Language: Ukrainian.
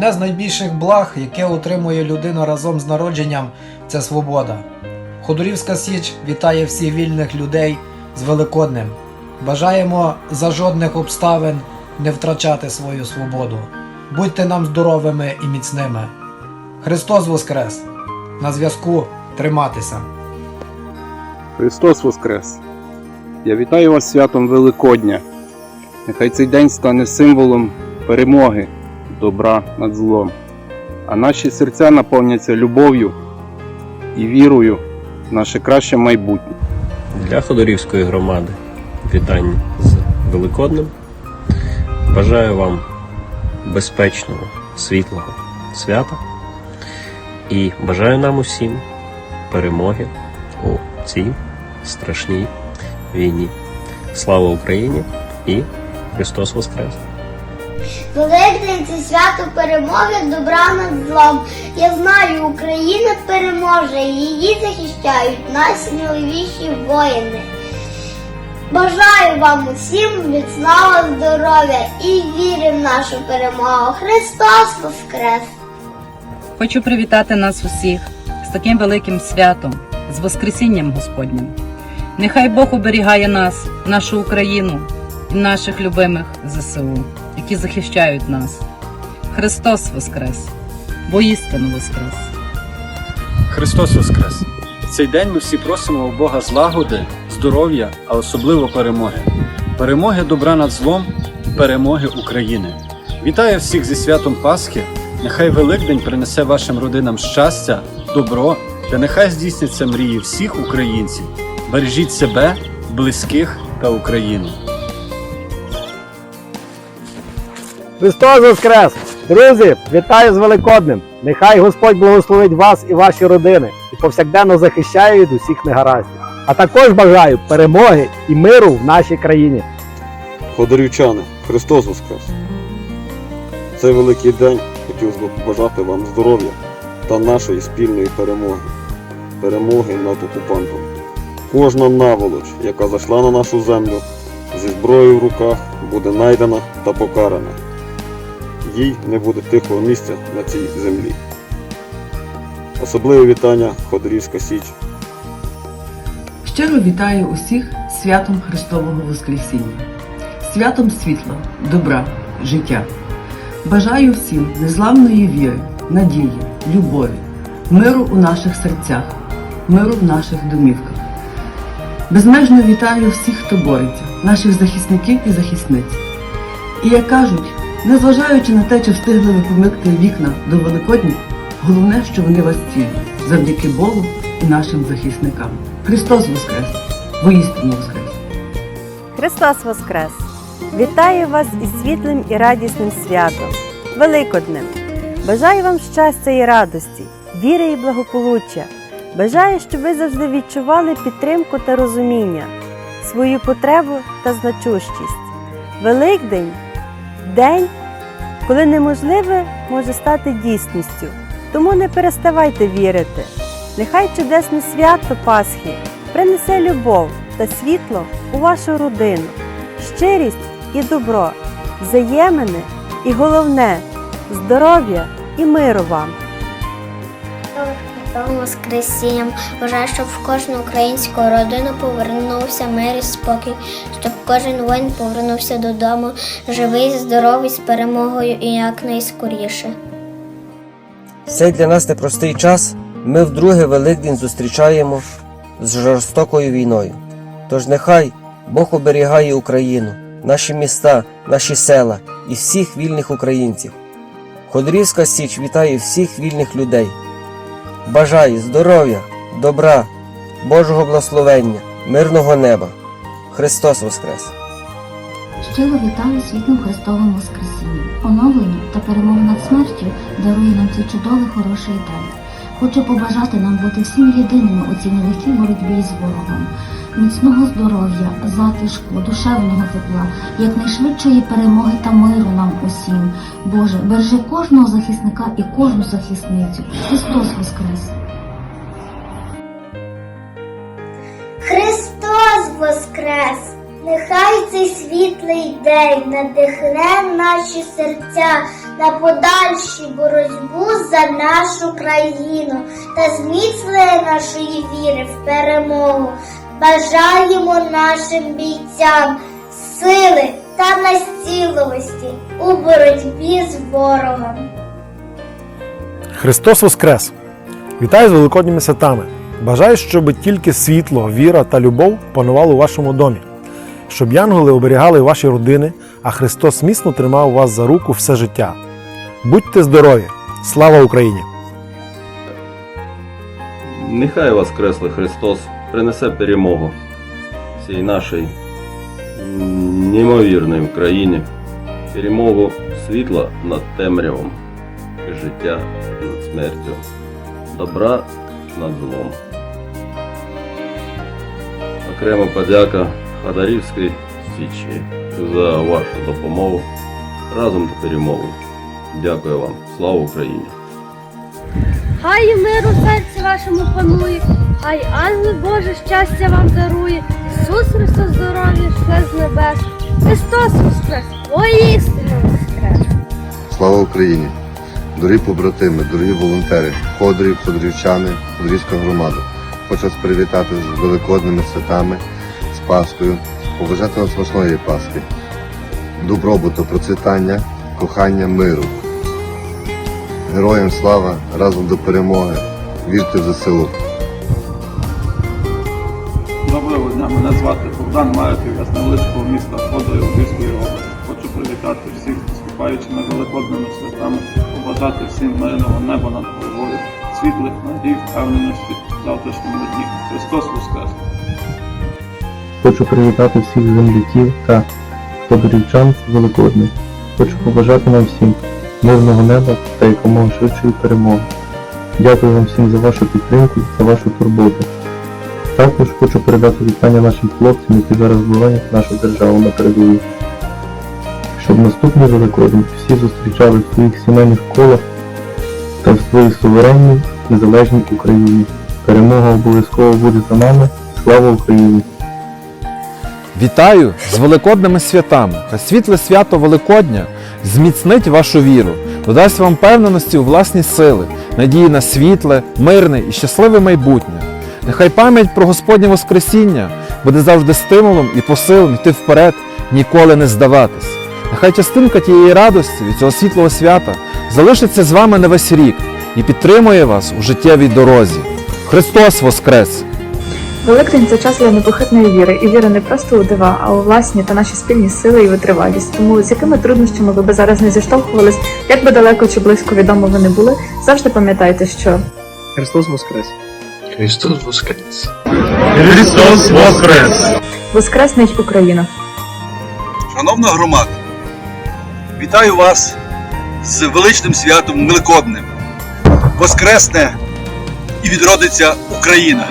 Одне з найбільших благ, яке отримує людина разом з народженням, це свобода. Ходорівська Січ вітає всіх вільних людей з Великоднем. Бажаємо за жодних обставин не втрачати свою свободу. Будьте нам здоровими і міцними. Христос Воскрес! На зв'язку триматися! Христос Воскрес! Я вітаю вас святом Великодня. Нехай цей день стане символом перемоги, добра над злом, а наші серця наповняться любов'ю і вірою в наше краще майбутнє. Для Ходорівської громади вітання з Великоднем. Бажаю вам безпечного, світлого свята і бажаю нам усім перемоги у цій страшній війні. Слава Україні і Христос Воскрес! Великдень це свято перемоги добра над злом. Я знаю, Україна переможе, її захищають найвищі воїни. Бажаю вам усім міцного здоров'я і віри в нашу перемогу. Христос Воскрес! Хочу привітати нас усіх з таким великим святом, з Воскресінням Господнім. Нехай Бог оберігає нас, нашу Україну і наших любимих ЗСУ, які захищають нас. Христос Воскрес! Воістину Воскрес! Христос Воскрес! В цей день ми всі просимо у Бога злагоди, здоров'я, а особливо перемоги. Перемоги добра над злом, перемоги України. Вітаю всіх зі святом Пасхи. Нехай Великдень принесе вашим родинам щастя, добро та нехай здійсняться мрії всіх українців. Бережіть себе, близьких та Україну. Христос Воскрес! Друзі, вітаю з Великоднем! Нехай Господь благословить вас і ваші родини і повсякденно захищає від усіх негараздів. А також бажаю перемоги і миру в нашій країні. Ходорівчани, Христос Воскрес! Цей великий день хотів би побажати вам здоров'я та нашої спільної перемоги. Перемоги над окупантом. Кожна наволоч, яка зайшла на нашу землю, зі зброєю в руках, буде найдена та покарана. Їй не буде тихого місця на цій землі. Особливе вітання Ходорівська Січ. Щиро вітаю усіх святом Христового Воскресіння, святом світла, добра, життя. Бажаю всім незламної віри, надії, любові, миру у наших серцях, миру в наших домівках. Безмежно вітаю всіх, хто бореться, наших захисників і захисниць. І як кажуть, незважаючи на те, чи встигли ви помикти вікна до Великодня, головне, що вони вас цілі, завдяки Богу і нашим захисникам. Христос Воскрес! Воістину Воскрес! Христос Воскрес! Вітаю вас із світлим і радісним святом, Великоднем! Бажаю вам щастя і радості, віри і благополуччя. Бажаю, щоб ви завжди відчували підтримку та розуміння, свою потребу та значущість. Великдень день, коли неможливе може стати дійсністю. Тому не переставайте вірити. Нехай чудесне свято Пасхи принесе любов та світло у вашу родину, щирість і добро, взаємини і головне здоров'я і миру вам. Христом Воскресінням. Бажаю, щоб в кожну українську родину повернувся мир і спокій, щоб кожен воїн повернувся додому, живий, здоровий, з перемогою і якнайскоріше. Цей для нас непростий час ми вдруге Великдень зустрічаємо з жорстокою війною. Тож нехай Бог оберігає Україну, наші міста, наші села і всіх вільних українців. Ходорівська Січ вітає всіх вільних людей. Бажає здоров'я, добра, Божого благословення, мирного неба. Христос Воскрес! Щиро вітаю світлим Христовим Воскресінням. Оновлення та перемога над смертю дарує нам цей чудовий хороший день. Хочу побажати нам бути всім єдиними у цій нелегкій боротьбі з ворогом, міцного здоров'я, затишку, душевного тепла, якнайшвидшої перемоги та миру нам усім. Боже, бережи кожного захисника і кожну захисницю. Христос Воскрес! Христос Воскрес! Нехай цей світлий день надихне наші серця на подальшу боротьбу за нашу країну та зміцнення нашої віри в перемогу. Бажаємо нашим бійцям сили та настійливості у боротьбі з ворогом. Христос Воскрес! Вітаю з Великодніми святами! Бажаю, щоб тільки світло, віра та любов панували у вашому домі, щоб янголи оберігали ваші родини, а Христос міцно тримав вас за руку все життя. Будьте здорові! Слава Україні! Нехай Воскреслий Христос принесе перемогу всій нашій м, неймовірній Україні, перемогу світла над темрявом і життя над смертю, добра над злом. Окрема подяка Хадарівській Січі за вашу допомогу разом до перемоги. Дякую вам. Слава Україні! Хай мир у серці вашому панує, хай ангел Боже щастя вам дарує. Ісус Христос здоров'я шле з небес. Христос Воскрес! Воістину Воскрес! Слава Україні! Дорогі побратими, дорогі волонтери, ходорі, ходорівчани, ходорівська громада. Хочу вас привітати з великодними святами, з Паскою, побажати вам смачної Пасхи, добробуту, процвітання, кохання, миру. Героям слава разом до перемоги. Вірте в ЗСУ. Доброго дня, мене звати Богдан Маятів, я з невеличкого міста Ходою Львівської області. Хочу привітати всіх з наступаючими великодними святами, побажати всім мирного неба над головою, світлих надій, впевненості в завтрашньому дні. Христос Воскрес! Хочу привітати всіх земляків та подорівчан з Великодним. Хочу побажати нам всім мирного неба та якомога швидшої перемоги. Дякую вам всім за вашу підтримку, за вашу турботу. Також хочу передати вітання нашим хлопцям, які зараз боронять нашу державу на передовій. Щоб наступний Великодень всі зустрічали в своїх сімейних колах та в своїй суверенній незалежній Україні. Перемога обов'язково буде за нами. Слава Україні! Вітаю з великодними святами! Хай світле свято Великодня зміцнить вашу віру, додасть вам впевненості у власні сили, надії на світле, мирне і щасливе майбутнє. Нехай пам'ять про Господнє Воскресіння буде завжди стимулом і посилом йти вперед, ніколи не здаватись. Нехай частинка тієї радості від цього світлого свята залишиться з вами на весь рік і підтримує вас у життєвій дорозі. Христос Воскрес! Великдень це час для непохитної віри, і віри не просто у дива, а у власні та наші спільні сили і витривалість. Тому з якими труднощами ви би зараз не зіштовхувались, як би далеко чи близько відомо ви не були, завжди пам'ятайте, що Христос Воскрес! Христос Воскрес! Христос Воскрес! Воскреснить Україна! Шановна громада, вітаю вас з величним святом Великодним. Воскресне і відродиться Україна.